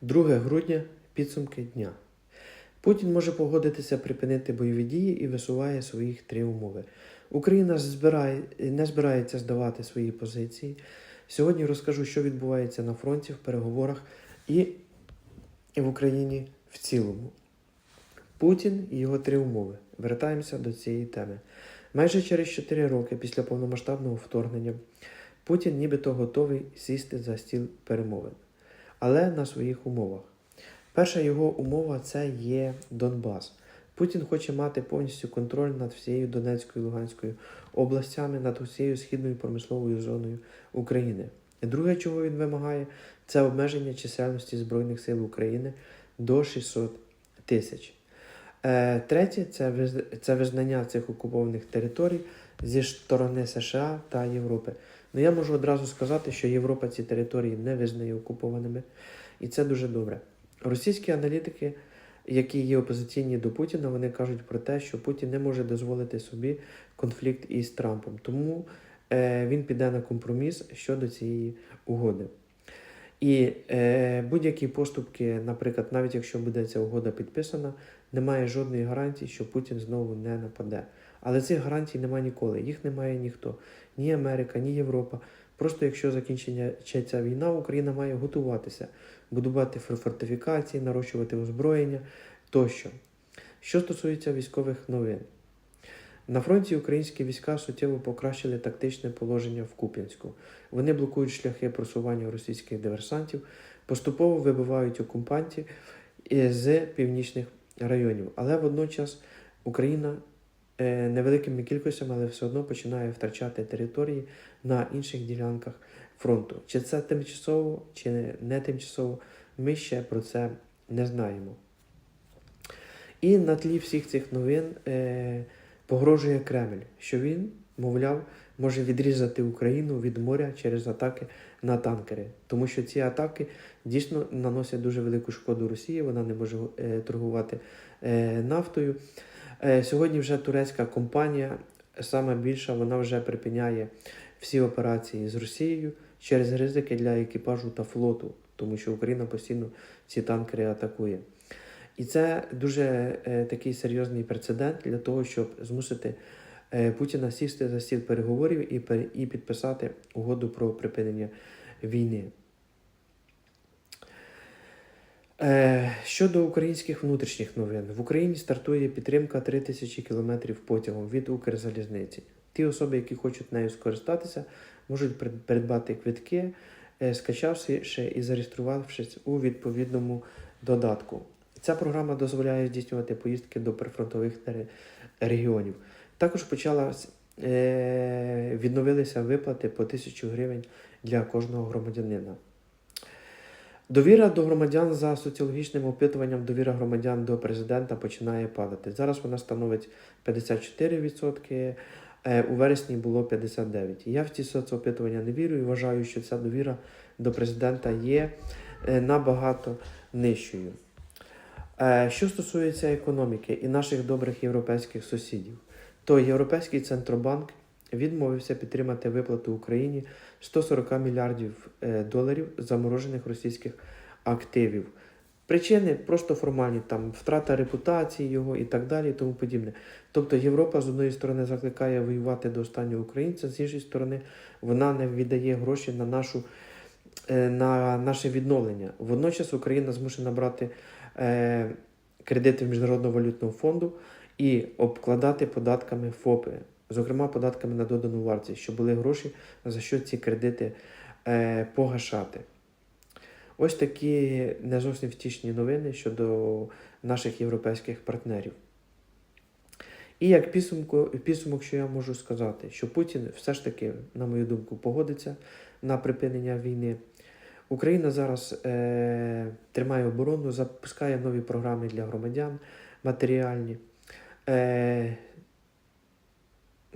2 грудня підсумки дня. Путін може погодитися припинити бойові дії і висуває своїх три умови. Україна збирає, не збирається здавати свої позиції. Сьогодні розкажу, що відбувається на фронті в переговорах і в Україні в цілому. Путін і його три умови. Вертаємося до цієї теми. Майже через 4 роки після повномасштабного вторгнення Путін нібито готовий сісти за стіл перемовин, але на своїх умовах. Перша його умова це є Донбас. Путін хоче мати повністю контроль над всією Донецькою і Луганською областями, над усією східною промисловою зоною України. Друге, чого він вимагає, це обмеження чисельності Збройних сил України до 600 тисяч. Е, Третє це, виз- це визнання цих окупованих територій зі сторони США та Європи. Ну я можу одразу сказати, що Європа ці території не визнає окупованими, і це дуже добре. Російські аналітики, які є опозиційні до Путіна, вони кажуть про те, що Путін не може дозволити собі конфлікт із Трампом. Тому е, він піде на компроміс щодо цієї угоди. І е, будь-які поступки, наприклад, навіть якщо буде ця угода підписана, немає жодної гарантії, що Путін знову не нападе. Але цих гарантій немає ніколи. Їх немає ніхто, ні Америка, ні Європа. Просто якщо закінчиться війна, Україна має готуватися, будувати фортифікації, нарощувати озброєння тощо. Що стосується військових новин, на фронті українські війська суттєво покращили тактичне положення в Куп'янську. Вони блокують шляхи просування російських диверсантів, поступово вибивають окупантів е, з північних районів. Але водночас Україна невеликими кількостями, але все одно починає втрачати території на інших ділянках фронту. Чи це тимчасово, чи не- не тимчасово, ми ще про це не знаємо. І на тлі всіх цих новин е, погрожує Кремль, що він, мовляв, може відрізати Україну від моря через атаки на танкери. Тому що ці атаки дійсно наносять дуже велику шкоду Росії, вона не може е, торгувати е, нафтою. Е, сьогодні вже турецька компанія, саме більша, вона вже припиняє всі операції з Росією через ризики для екіпажу та флоту, тому що Україна постійно ці танкери атакує. І це дуже е, такий серйозний прецедент для того, щоб змусити е, Путіна сісти за стіл переговорів і, і підписати угоду про припинення війни. Е, щодо українських внутрішніх новин, в Україні стартує підтримка 3000 кілометрів потягом від Укрзалізниці. Ті особи, які хочуть нею скористатися, можуть придбати квитки, е, скачавши і зареєструвавшись у відповідному додатку. Ця програма дозволяє здійснювати поїздки до прифронтових регіонів. Також почала е, відновилися виплати по 1000 гривень для кожного громадянина. Довіра до громадян за соціологічним опитуванням довіра громадян до президента починає падати. Зараз вона становить 54%, е, у вересні було 59%. Я в ці соцопитування не вірю і вважаю, що ця довіра до президента є е, набагато нижчою. Е, Що стосується економіки і наших добрих європейських сусідів, то Європейський центробанк відмовився підтримати виплату Україні 140 мільярдів е, доларів заморожених російських активів. Причини просто формальні, там втрата репутації його і так далі, і тому подібне. Тобто Європа з одної сторони закликає воювати до останнього українця, з іншої сторони, вона не віддає гроші на нашу е, на наше відновлення. Водночас Україна змушена брати е, кредити Міжнародного валютного фонду і обкладати податками ФОПи, зокрема податками на додану вартість, щоб були гроші, за що ці кредити е, погашати. Ось такі не зовсім втішні новини щодо наших європейських партнерів. І як підсумку, підсумок, що я можу сказати, що Путін все ж таки, на мою думку, погодиться на припинення війни. Україна зараз е, тримає оборону, запускає нові програми для громадян матеріальні. Е,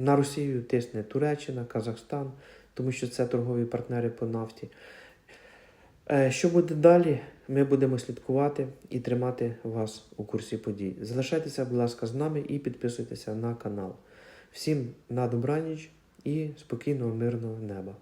на Росію тисне Туреччина, Казахстан, тому що це торгові партнери по нафті. Е, Що буде далі? Ми будемо слідкувати і тримати вас у курсі подій. Залишайтеся, будь ласка, з нами і підписуйтеся на канал. Всім на добраніч і спокійного, мирного неба.